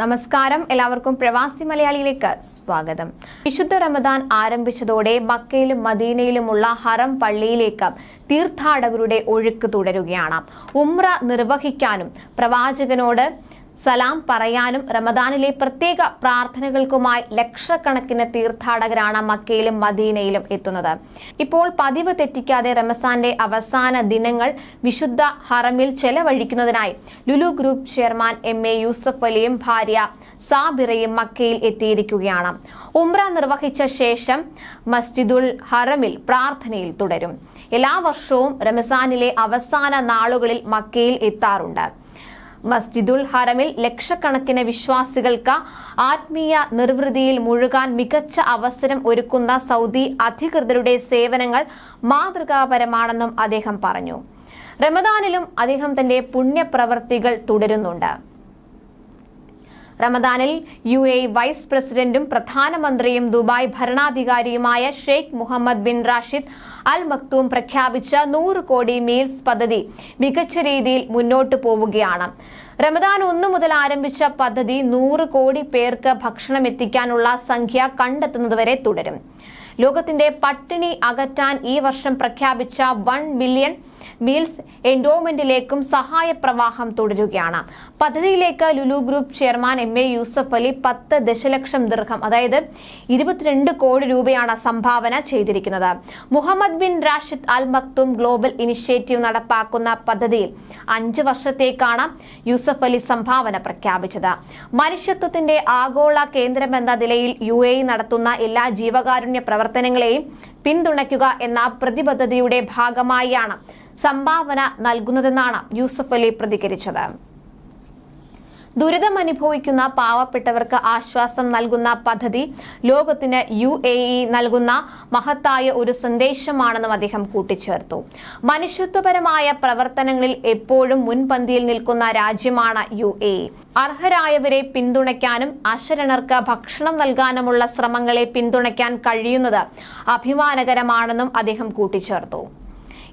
നമസ്കാരം. എല്ലാവർക്കും പ്രവാസി മലയാളിയിലേക്ക് സ്വാഗതം. വിശുദ്ധ റമദാൻ ആരംഭിച്ചതോടെ മക്കയിലും മദീനയിലുമുള്ള ഹറം പള്ളിയിലേക്ക് തീർത്ഥാടകരുടെ ഒഴുക്ക് തുടരുകയാണ്. ഉമ്ര നിർവഹിക്കാനും പ്രവാചകനോട് സലാം പറയാനും റമദാനിലെ പ്രത്യേക പ്രാർത്ഥനകൾക്കുമായി ലക്ഷക്കണക്കിന് തീർത്ഥാടകരാണ് മക്കയിലും മദീനയിലും എത്തുന്നത്. ഇപ്പോൾ പതിവ് തെറ്റിക്കാതെ റമസാന്റെ അവസാന ദിനങ്ങൾ വിശുദ്ധ ഹറമിൽ ചെലവഴിക്കുന്നതിനായി Lulu group chairman M A Yusuf അലിയും ഭാര്യ സാബിറയും മക്കയിൽ എത്തിയിരിക്കുകയാണ്. ഉംറ നിർവഹിച്ച ശേഷം മസ്ജിദുൽ ഹറമിൽ പ്രാർത്ഥനയിൽ തുടരും. എല്ലാ വർഷവും റമസാനിലെ അവസാന നാളുകളിൽ മക്കയിൽ എത്താറുണ്ട്. മസ്ജിദുൽ ഹറമിൽ ലക്ഷക്കണക്കിന് വിശ്വാസികൾക്ക് ആത്മീയ നിർവൃതിയിൽ മുഴുകാൻ മികച്ച അവസരം ഒരുക്കുന്ന സൗദി അധികൃതരുടെ സേവനങ്ങൾ മാതൃകാപരമാണെന്നും അദ്ദേഹം പറഞ്ഞു. റമദാനിലും അദ്ദേഹം തന്റെ പുണ്യപ്രവർത്തികൾ തുടരുന്നുണ്ട്. റമദാനിൽ യു എ വൈസ് പ്രസിഡന്റും പ്രധാനമന്ത്രിയും Dubai ഭരണാധികാരിയുമായ Sheikh Mohammed bin Rashid Al Maktoum പ്രഖ്യാപിച്ച നൂറ് കോടി മീൽസ് പദ്ധതി മികച്ച രീതിയിൽ മുന്നോട്ടു പോവുകയാണ്. റമദാൻ ഒന്നു മുതൽ ആരംഭിച്ച പദ്ധതി നൂറ് കോടി പേർക്ക് ഭക്ഷണം എത്തിക്കാനുള്ള സംഖ്യ കണ്ടെത്തുന്നതുവരെ തുടരും. ലോകത്തിന്റെ പട്ടിണി അകറ്റാൻ ഈ വർഷം പ്രഖ്യാപിച്ച വൺ ബില്യൺ മീൽസ് എൻഡോമെന്റിലേക്കും സഹായ പ്രവാഹം തുടരുകയാണ്. പദ്ധതിയിലേക്ക് Lulu group chairman M A Yusuf Ali പത്ത് ദശലക്ഷം ദീർഘം അതായത് ഇരുപത്തിരണ്ട് കോടി രൂപയാണ് സംഭാവന ചെയ്തിരിക്കുന്നത്. Mohammed bin Rashid Al Maktoum global initiative നടപ്പാക്കുന്ന പദ്ധതിയിൽ അഞ്ച് വർഷത്തേക്കാണ് യൂസഫ് അലി സംഭാവന പ്രഖ്യാപിച്ചത്. മനുഷ്യത്വത്തിന്റെ ആഗോള കേന്ദ്രമെന്ന നിലയിൽ യു എ നടത്തുന്ന എല്ലാ ജീവകാരുണ്യ പ്രവർത്തനങ്ങളെയും പിന്തുണയ്ക്കുക എന്ന പ്രതിബദ്ധതയുടെ ഭാഗമായാണ് സംഭാവന നൽകുന്നതെന്നാണ് യൂസഫ് അലി പ്രതികരിച്ചത്. ദുരിതം അനുഭവിക്കുന്ന പാവപ്പെട്ടവർക്ക് ആശ്വാസം നൽകുന്ന പദ്ധതി ലോകത്തിന് യു എ ഇ നൽകുന്ന മഹത്തായ ഒരു സന്ദേശമാണെന്നും അദ്ദേഹം കൂട്ടിച്ചേർത്തു. മനുഷ്യത്വപരമായ പ്രവർത്തനങ്ങളിൽ എപ്പോഴും മുൻപന്തിയിൽ നിൽക്കുന്ന രാജ്യമാണ് യു എ ഇ. അർഹരായവരെ പിന്തുണയ്ക്കാനും അശരണർക്ക് ഭക്ഷണം നൽകാനുമുള്ള ശ്രമങ്ങളെ പിന്തുണയ്ക്കാൻ കഴിയുന്നത് അഭിമാനകരമാണെന്നും അദ്ദേഹം കൂട്ടിച്ചേർത്തു.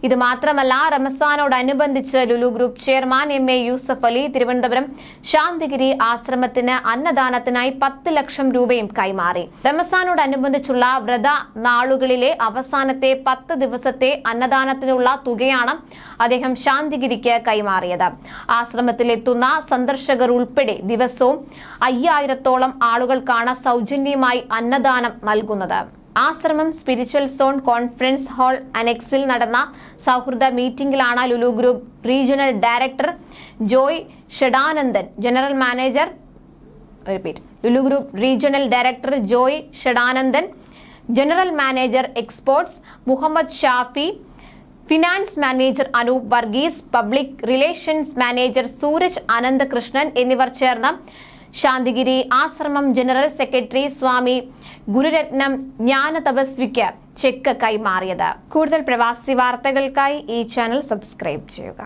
ഇത് മാത്രമല്ല റമസാനോടനുബന്ധിച്ച് Lulu group chairman M A Yusuf Ali Thiruvananthapuram Santhigiri ആശ്രമത്തിന് അന്നദാനത്തിനായി പത്ത് ലക്ഷം രൂപയും കൈമാറി. റമസാനോടനുബന്ധിച്ചുള്ള വ്രത നാളുകളിലെ അവസാനത്തെ പത്ത് ദിവസത്തെ അന്നദാനത്തിനുള്ള തുകയാണ് അദ്ദേഹം ശാന്തിഗിരിക്ക് കൈമാറിയത്. ആശ്രമത്തിലെത്തുന്ന സന്ദർശകർ ഉൾപ്പെടെ ദിവസവും അയ്യായിരത്തോളം ആളുകൾക്കാണ് സൗജന്യമായി അന്നദാനം നൽകുന്നത്. ആശ്രമം സ്പിരിച്വൽ സോൺ കോൺഫറൻസ് ഹാൾ അനെക്സിൽ നടന്ന സൗഹൃദ മീറ്റിംഗിലാണ് Lulu group regional director Joy Shadanandan general manager repeat Lulu group regional director Joy Shadanandan general manager exports Muhammad Shafi finance manager Anoop Varghese public relations manager Sooraj Ananthakrishnan എന്നിവർ ചേർന്ന് ശാന്തിഗിരി ആശ്രമം general secretary സ്വാമി ഗുരുരത്നം ജ്ഞാന തപസ്വിക്ക് check കൈമാറിയത്. കൂടുതൽ പ്രവാസി വാർത്തകൾക്കായി ഈ channel subscribe ചെയ്യുക.